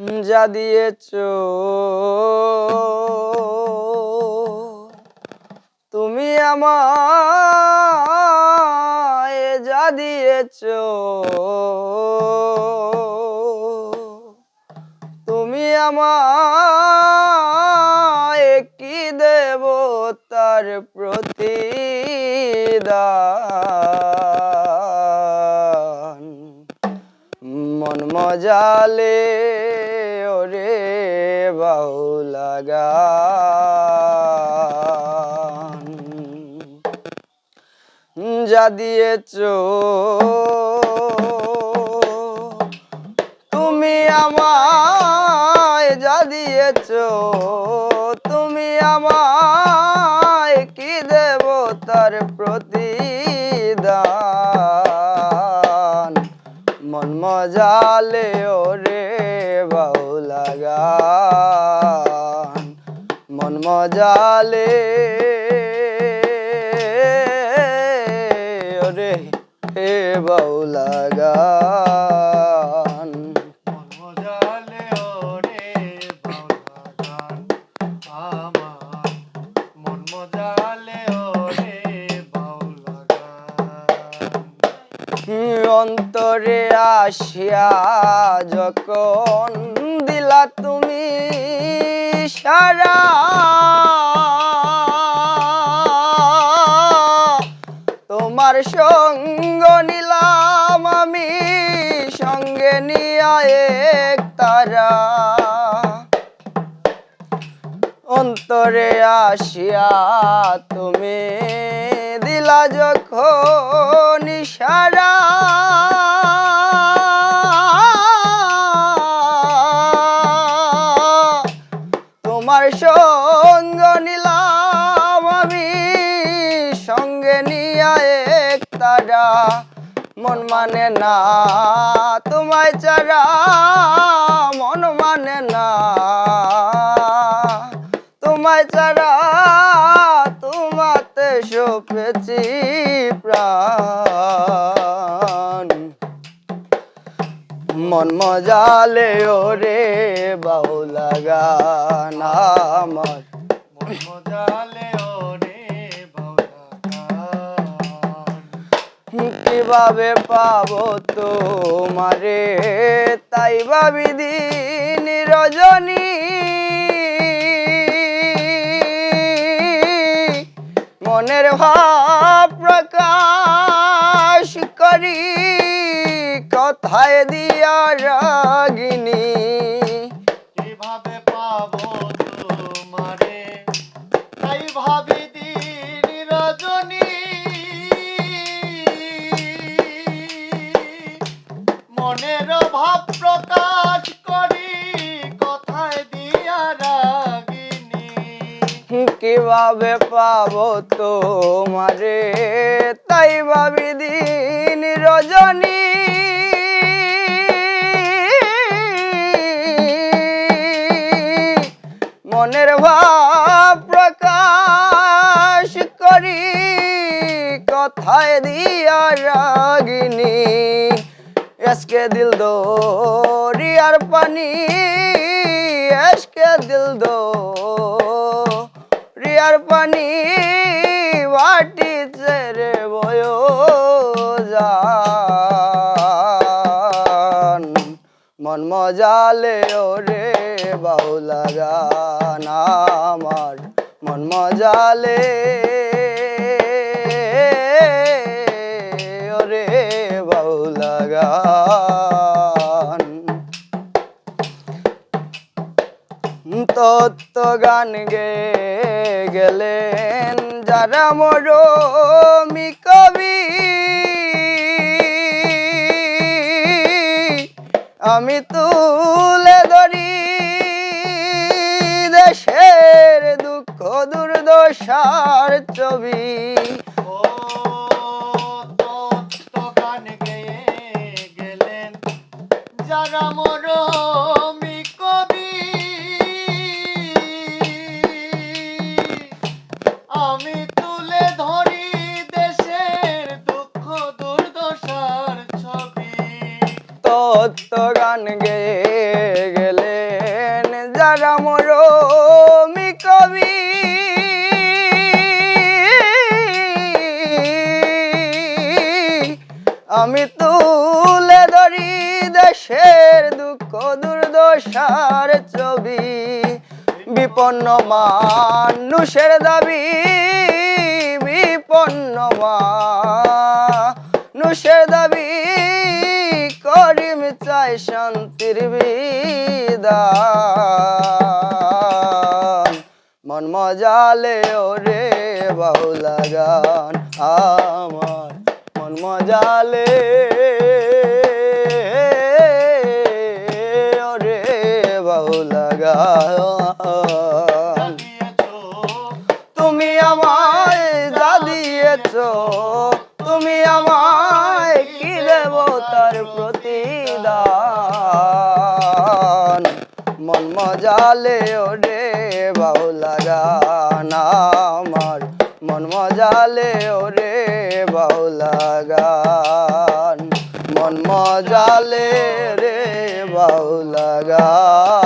যা দিয়েছ। তুমি আমায় যা দিয়েছ। তুমি আমায় কি দেব তার প্রতিদান? মন মজালে বাউলা যা দিয়েছ তুমি আমায় যা দিয়েছ তুমি আমায় কি দেব তার প্রতিদান মজালে ওরে বাউলা গান মন মজালে ওরে হে বাউলা গান অন্তরে আসিয়া যখন দিলা তুমি সারা, তোমার সঙ্গ নিলাম আমি, সঙ্গে নিয়া এক তারা। অন্তরে আসিয়া তুমি দিলা যখন ইশারা তোমার সঙ্গ নিলাম আমি, সঙ্গে নিয়া এক তারা মন মানে না তোমায় চারা মন মানে না তোমায় চারা তোমাতে সপেছি প্রাণ। মন মজালে ওরে বাউলা গান আমার। কীভাবে পাবো তোমারে? তাই ভাবি দিন রজনী। মনের ভাব প্রকাশ করি। কথায় দিয়া রাগিনী? কীভাবে পাবো তোমারে? তাই ভাবি দিন রজনী? মনের ভাব প্রকাশ করি কথায় দিয়া রাগিনী? কীভাবে পাবো তোমারে? তাই ভাবি দিন রজনী। মনের ভাব প্রকাশ করি, কথায় দিয়া রাগিনী। এসকে দিল দো রিয়ার পানি, এসকে দিল দো রিয়ার পানি, বাটি চেরে বয় যান। মন মজালে ওরে বাউলা গান আমার মন মজালে। ওরে বাউলা গান তত্ত্ব গান গে গেলেন যারা মরমি কবি। আমি তুলে দুর্দশার ছবি। ও তত্ত্ব গান গেয়ে গেলেন যারা মরমি কবি। আমি তুলে ধরি দেশের দুঃখ দুর্দশার ছবি। তত্ত্ব গান গেয়ে আমি তুলে ধরি দেশের দুঃখ দুর্দশার ছবি। বিপন্ন মানুষের দাবি, বিপন্ন মানুষের দাবি। করিম চাই শান্তির বিদান মন মজালে ওরে বাউলা গান আমার মজালে ওরে বাউলা গান তুমি আমায় যা দিয়েছ তুমি আমায় কি দেব তার প্রতিদান? মন মজালে ওরে বাউলা গান আমার মন মজালে ওরে বাউলা গান। মন মজালে রে বাউলা গান।